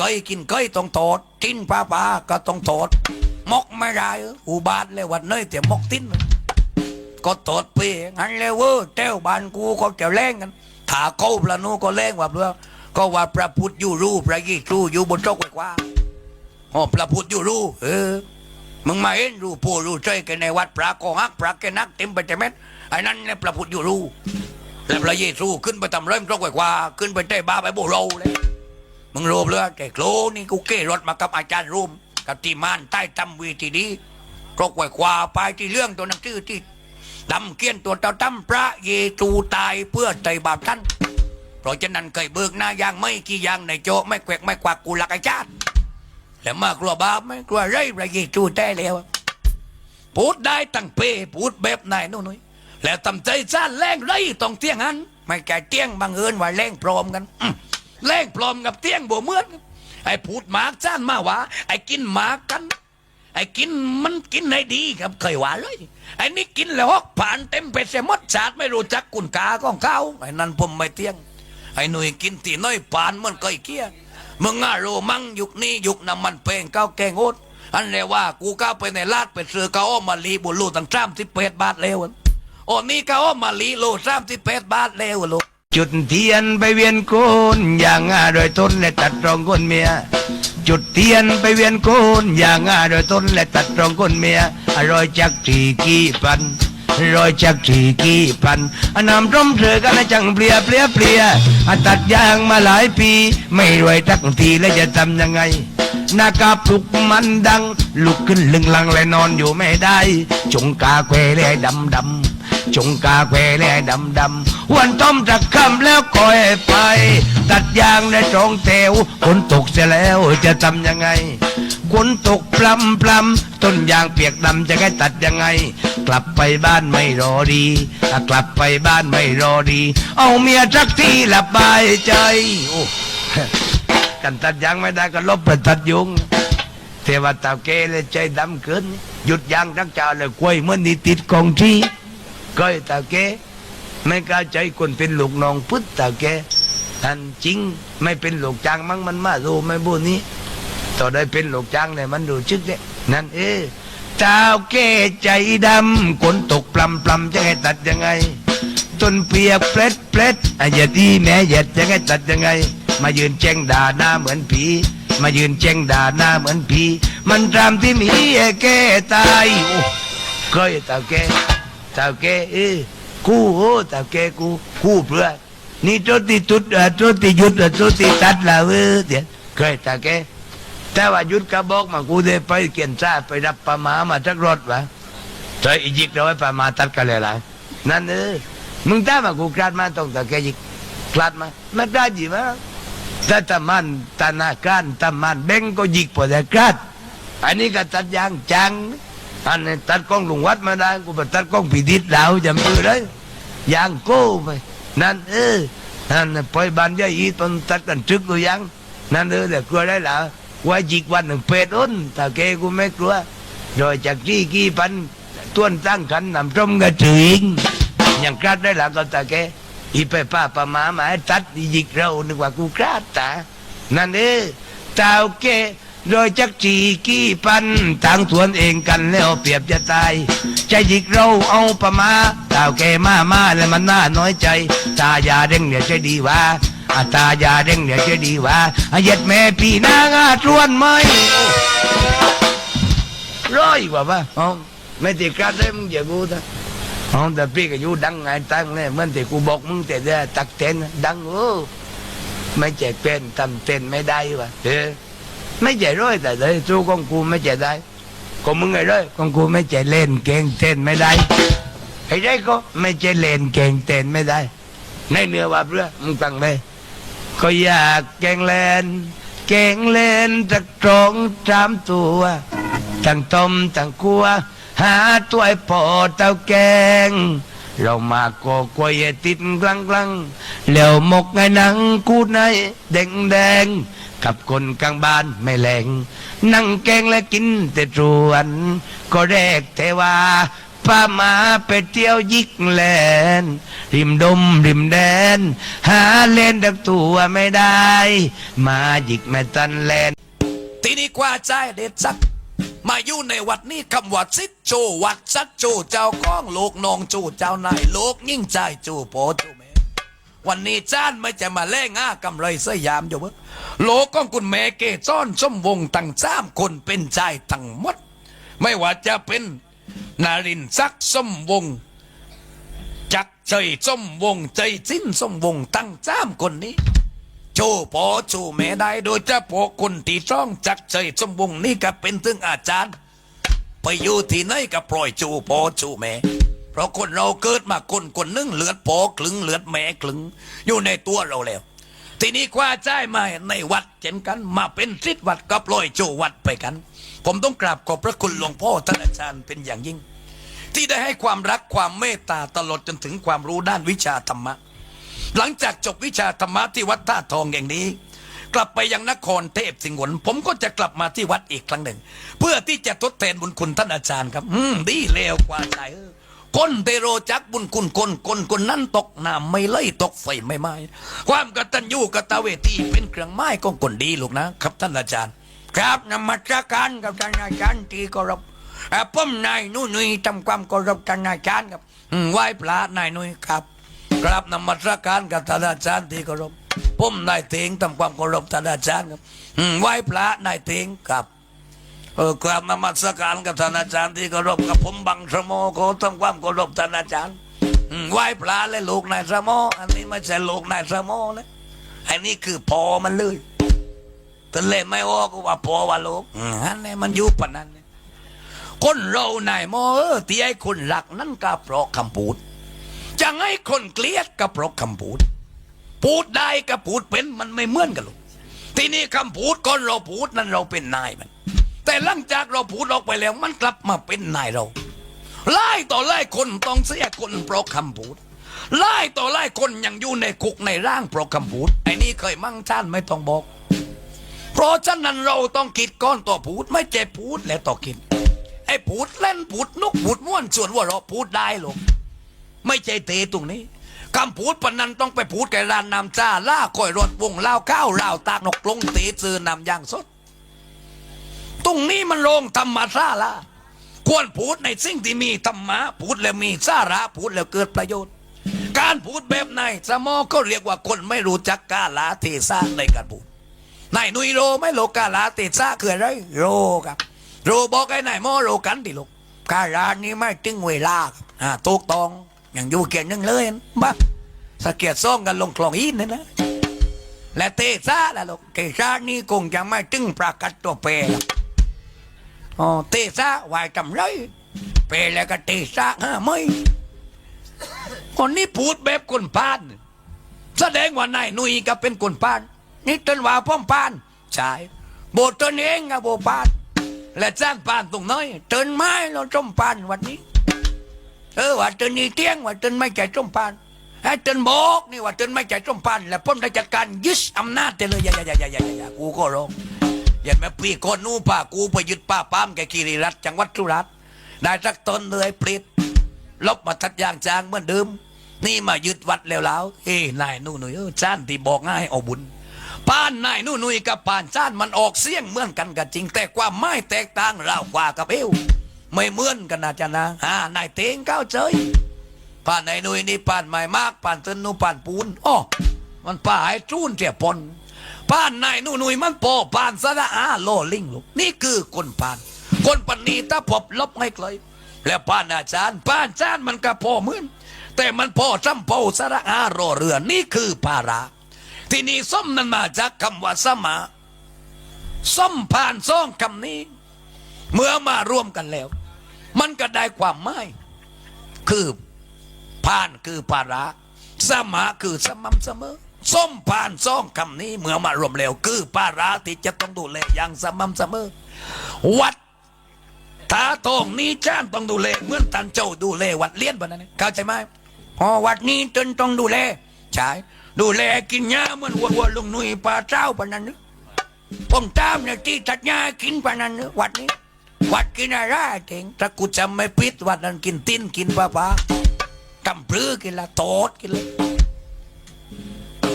ไก่กินไก่ต้องโทษทิ้นปลาปลาก็ต้องโทษมกไม่ได้อออุบาทเลยวันเนยแต่มกทิ้นก็โทษไปงั้นเลยเว้ยเต้วบ้านกูก็จะแรงกันถ้าเขาพระนูก็แรงว่าเพื่อก็ว่าพระพุทธอยู่รู้พระเยซูอยู่บนโต๊ะไว้กว่าอ๋อพระพุทธอยู่รู้เออมึงมาเห็นรู้ผู้รู้ใจกันในวัดพระก็ฮักพระแกนักเต็มไปแต่เม็ดไอ้นั่นแหละพระพุทธอยู่รู้และพระเยซูขึ้นไปทำเริ่มตรงไว้กว่า ขึ้นไปเตะบ้าไปโบเรเลย มึงรู้เลยแต่โคลนี่กูเก้รถมากับอาจารย์รูมกับทีมานใต้ตำวีทีดีตรงไว้กว่าไปที่เรื่องตัวหนังสือที่ดำเกี้ยนตัวเต่าตั้มพระเยซูตายเพื่อไตบาปท่าน เพราะฉะนั้นเคยเบิกหน้ายางไม่กี่อย่างในโจไม่แกวกไม่กวักกูหลักอาจารย์แล้วมากลัวบาปไหมกลัวไรพระเยซูได้แล้วพูดได้ตั้งเปพูดแบบไหนนู่นนี่แล้วทำใจซ่านแรงไรต้องเตี้ยงหันไม่แก่เตี้ยงบังเอิญว่าแรงพร้อมกัน แรงพร้อมกับเตี้ยงบ่เหมือนไอ้พูดหมากซ่านมาว่าไอ้กินหมากกัน ไอ้กินมันกินให้ดีครับเคยว่าเลยไอ้นี่กินแล้วฮอกผ่านเต็มเป็ดเสียหมดชาติไม่รู้จักกุนกาของเขาไอ้นั่นผมไม่เตี้ยง ไอ้หนุ่ยกินตีน้อยปานมันเคยเกี้ยมึงง่าโรมั่งยุคนี้ยุคน้ำมันเพลงเก้าแกงโอดอันเรียว่ากูก้าไปในลาดไปซื้อก้าวมาลีบุลูตั้งสามสิบแปดบาทแล้วอะโอ้นี่ก้าวมาลีโลสามสิบแปดบาทแล้วลูก จุดเทียนไปเวียนโกนอย่างอาโดยต้นและตัดรองก้นเมีย จุดเทียนไปเวียนโกนอย่างอาโดยต้นและตัดรองก้นเมียอร่อยจากทีกี่พันรอยจากทีกี่พันอนนำร่มเธอกันจังเปลียเปลียเปลียอะตัดยางมาหลายปี ไม่รวยทักทีแล้วจะทำยังไงหน้ากาปลุกมันดัง ลุกขึ้นลึงลังและนอนอยู่ไม่ได้ จงกาแควและดำดำ จงกาแควแลดำดำวันต้มจักคำแล้วคอยไป ตัดยางในตรงเตวฝนตกเสียแล้วจะทำยังไงฝนตกพลำพลำต้นยางเปียกดำจะให้ตัดยังไง กลับไปบ้านไม่รอดีกลับไปบ้านไม่รอดี เอาเมียสักทีละบายใจโอ้กันตัดยางไม่ได้ก็ลบไปตัดยุงเทวตาเกเลยใจดำเกินหยุดยางทักจ่าเลยควยเมื่อนนี่ติดกองที่ ก้อยตาเกไม่กล้าใจคนเป็นลูกน้องพุทธตาเกอันจริงไม่เป็นลูกจ้างมั้งมันมาดูไม่บูนี้ต่อได้เป็นลูกจ้างเนี่ยมันดูชึกเนี่ยนั่นเออเจ้าเกใจดำคนตกปลำปลำจะให้ตัดยังไงต้นเปียกเพล็ดเพล็ดอย่าดีแม่อย่าจะให้ตัดยังไง มายืนแจ้งด่าหน้าเหมือนผีมายืนแจ้งด่าหน้าเหมือนผีมันตามที่มีไอ้แก่ตายโอ้เคยตาแก ตาแกเอ้กูโอ้ตาแกกูกูเพื่อนี่โจติตุดอะโจติหยุดอะโจติตัดละเว้ยเดี๋ยวเคยตาแกแต่ว่าหยุดกระบอกมากูได้ไปเกียนซ่าไปรับปลาหมามาจากรถวะใส่อีจิกเราไว้ปามาตัดกันเลยล่ะนั่นเออมึงตามมากูกลาดมาต้องตะแกยิกกลาดมาไม่ได้จีมาถ้าตะมันตานาการตะมันเบ่งก็ยิกพอแต่กลาดอันนี้ก็ตัดยางจัง อันนี้ตัดกล้องลุงวัดมาได้กูไปตัดกล้องผีดิษดาวจำมือเลยยางโก้ไปนั่นเออนั่นน่ะปล่อยบานยายอีตอนตัดกันจึกกูยังนั่นเออแต่กลัวได้ละว่าจิกวันหนึ่งเป็ดอ้นตาแกกูไม่กลัวโดยจากที่กี่พันต้วนตั้งขันนำส้มกระถึงอย่างกราดได้หลังก็ตาแกอีไปป้าปะหมาหมาให้ตัดอียิกเรานึกว่ากูกราดตานั่นเอ้ตาวแก โดยจักจีกี่พันต่างทวนเองกันแล้วเปรียบจะตาย ใจยิกเราเอาประมาตาวแกมามาแล้วมันน่าน้อยใจ ตายาเด้งเนี่ยใจดีว่าอาตายาเด้งเนี่ยใจดีว่าอาเย็ดแม่พี่นางอาทวนไหมร้อยกว่าปะอ๋อไม่ติดกาดเลยมึงอย่ากูนะอ๋อแต่พี่ก็อยู่ดังไงตั้งเลยเหมื่อนที่กูบอกมึงแต่เดียตักเต้นดังโอ้ไม่ใจเป็นทำเต้นไม่ได้วะเออ ไม่ใจร้อยแต่เลยสู้ของกูไม่ใจได้ของมึงไงร้อยของกูไม่ใจเล่นเก่งเต้นไม่ได้ไอ้ได้ก็ไม่ใจเล่นเก่งเต้นไม่ได้ในเนื้อว่าเพื่อมึงฟังเลยก็อยากแกงเล่นแกงเล่นจากตรงสามตัวตั้งต้มตั้งกัวหาตัวไอ้ปอเต้าแกงเรามาก็กวยติดกลังกลังแล้วหมกไงหนังกูในแดงแดง กับคนกลางบ้านไม่แหลง นั่งแกงและกินแต่จวน ก็แรกแต่ว่าปพามาไปเที่ยวยิกแลน ริมดมริมแดน หาเล่นดักตัวไม่ได้ มายิกแม่ตันแลน ทีนี้กว่าใจเด็ดสัก มาอยู่ในวัดนี้คำว่าซิดโจวัดซัดโจเจ้าของโลกนองโจเจ้านายโลกยิ่งใจจูโปจู วันนี้จ้านไม่จะมาเล่ง่ากำไรสยามอยู่เว้ยโลกของคุณแม่เกจ้อนสมวงตั้งสามคนเป็นใจทั้งหมด ไม่ว่าจะเป็นนารินซักดิ์สมวง จักรใจสมวงใจสิ้นสมวงตั้งสามคนนี้โจพอโจแม่ได้โดยเฉพาะคนที่จ้องจักใจสมวงนี่ก็เป็นถึงอาจารย์ ไปอยู่ที่ไหนก็ปล่อยโจพอโจแม่ ราะคนเราเกิดมาคนคนหนึ่งเลือดพอคลึงเลือดแม่คลึง อยู่ในตัวเราแล้ว ทีนี้กว่าใจมาในวัดเช่นกัน มาเป็นสิทธิ์วัดก็ปล่อยโจวัดไปกัน ผมต้องกราบขอบพระคุณหลวงพ่อท่านอาจารย์เป็นอย่างยิ่ง ที่ได้ให้ความรักความเมตตาตลอดจนถึงความรู้ด้านวิชาธรรมะ หลังจากจบวิชาธรรมะที่วัดท่าทองแห่งนี้กลับไปยังนครเทพสิงห์หนผมก็จะกลับมาที่วัดอีกครั้งหนึ่ง เพื่อที่จะทดแทนบุญคุณท่านอาจารย์ครับ อืมดีเลวกว่าใจเออ คนเทโรจักบุญคุณคนคนคนนั้นตกน้ำไม่เลยตกไฟไม่ไหม้ความกตัญญูกตเวทีเป็นเครื่องไม้ของคนดีลูกนะครับท่านอาจารย์ ครับนมัสการกับท่านอาจารย์ที่เคารพอ่าผมนายนุ่นุยทำความเคารพท่านอาจารย์ครับไหว้พระนายนุ่ยครับกราบนมัสการกับท่านอาจารย์ที่เคารพผมนายเถงทำความเคารพท่านอาจารย์ครับไหว้พระนายเถงครับ เออกราบนมัสการกับท่านอาจารย์ที่เคารพกับผมบังสมโมขอทำความเคารพท่านอาจารย์ไหว้พระและลูกนายสมโมอันนี้ไม่ใช่ลูกนายสมโมเลยอันนี้คือพอมันเลยแต่เลไม่ออกว่าพอว่าลูกอันนี้มันอยู่ปนั้นคนเรานายโมเออที่ไอ้คนรักนั่นก็เพราะคำพูดจะให้คนเกลียดกับเพราะคำพูด พูดได้กับพูดเป็นมันไม่เหมือนกันหรอกที่นี้คำพูดก่อนเราพูดนั้นเราเป็นนายมัน แต่หลังจากเราพูดออกไปแล้วมันกลับมาเป็นนายเราไล่ต่อไล่คนต้องเสียคนเพราะคำพูดไล่ต่อไล่คนยังอยู่ในคุกในร่างเพราะคำพูดไอ้นี่เคยมั่งท่านไม่ต้องบอก เพราะฉะนั้นเราต้องคิดก้อนต่อพูดไม่ใช่พูดแล้วต่อคิดไอ้พูดเล่นพูดนุกพูดม้วนส่วนว่าเราพูดได้หรอกไม่ใช่เตตรงนี้คำพูดปนันต้องไปพูดแก่ร้านนำจ้าล่าคอยรถวงเล่าข้าวเล่าตากนกลงเตซื้อนำอย่างสด ตรงนี้มันโรงธรรมะซาละควรพูดในสิ่งที่มีธรรมะพูดแล้วมีสาระพูดแล้วเกิดประโยชน์ การพูดแบบไหนสมอก็เรียกว่าคนไม่รู้จักกาลาเทศะในการพูดนายนุยโรไม่โลกาลาเทศะคืออะไรโรครับ โรบอกไอ้นายหมอโรกันดิลูกกาลานี้ไม่ถึงเวลาอ่าถูกต้องอย่างอยู่เกียนหนึงเลยบ้าสะเกียดซ่องกันลงคลองอินนี่นะและเตซ่าละลูกเตซ่านี่คงจะไม่ถึงประกาศตัวเปร อ๋อเตซ่าวายจำไรเปรแล้วก็เตซ่าห้าไม่คนนี้พูดแบบคนพาน แสดงว่านายหนุยก็เป็นคนพาน นี่ต้นว่าพ่อมพานใช่โบตนเองอะโบพาน และจ้างพานตรงน้อยเตินไม้เราจมพานวันนี้ เออว่าเตินนี่เตี้ยงว่าเตินไม่ใจจมพานไอ้เตินบอกนี่ว่าเตินไม่ใจจมพาน แล้วพ่อมได้จัดการยึดอำนาจเตเลยย่าอย่าอย่าอย่าอย่าอย่ากูก็ร้อง อย่าแม่ปีก่อนนู้ป่ากูไปยึดป้าป้ามแกคีรีรัตจังหวัดสุราษฎร์ได้สักตนเลยปลิดลบมาทัดยางจางเหมือนเดิม นี่มายึดวัดแล้วแล้วเอ้นายนู่นนุยจ้านที่บอกง่ายเอาบุญป้านนายนู่นนุยกับป้านจ้านมันออกเสียงเหมือนกันกันจริง แต่ความไม่แตกต่างราวกว่ากับเอวไม่เหมือนกันนะจ๊ะนะอ่านายเตงก้าวเจยป้านนายนุยนี่ป้านไม่มากป้านเตินนูป้านปูนอ้อมันป้าให้จูนเสียปน ป้านนายนู่นนุยมันโปอป้านสระอาโลลิงลูกนี่คือคนป้าน คนปนีถ้าพบลบไม่ไกลแล้วป้านอาจารย์ป้านอาจารย์มันก็พอเหมือนแต่มันพอจำเปาสระอารอเรือนี่คือภาระที่นี่ส้มนั้นมาจากคำว่าสมาส้มผ่านซ่องคำนี้ เมื่อมารวมกันแล้ว มันก็ได้ความหมายคือผ่านคือภาระสมาคือสม่ำเสมอ ส้มผ่านซ่องคำนี้เมื่อมารวมแล้วคือภาระที่จะต้องดูแลอย่างสม่ำเสมอ วัดตาทองนี้จ้านต้องดูแลเหมือนตันเจ้าดูแลวัดเลี้ยนบ้านนั้นเข้าใจไหมพอวัดนี้จนต้องดูแลใช่ดูแลกินยาเหมือนวัววัวลุงนุ่ยป่าเจ้าปานนั้นนึกผมตามเนี่ยที่ตัดยากินปานนั้นนึกวัดนี้ วัดกินอะไรเก่งถ้ากูจำไม่ปิดวัดนั้นกินติ้นกินปลาปลาทำปลื้อกินละโตดกินเลย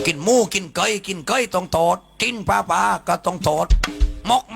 กินหมูกินไก่กินไก่ต้องทอดทิ้นปลาปลาก็ต้องทอดมก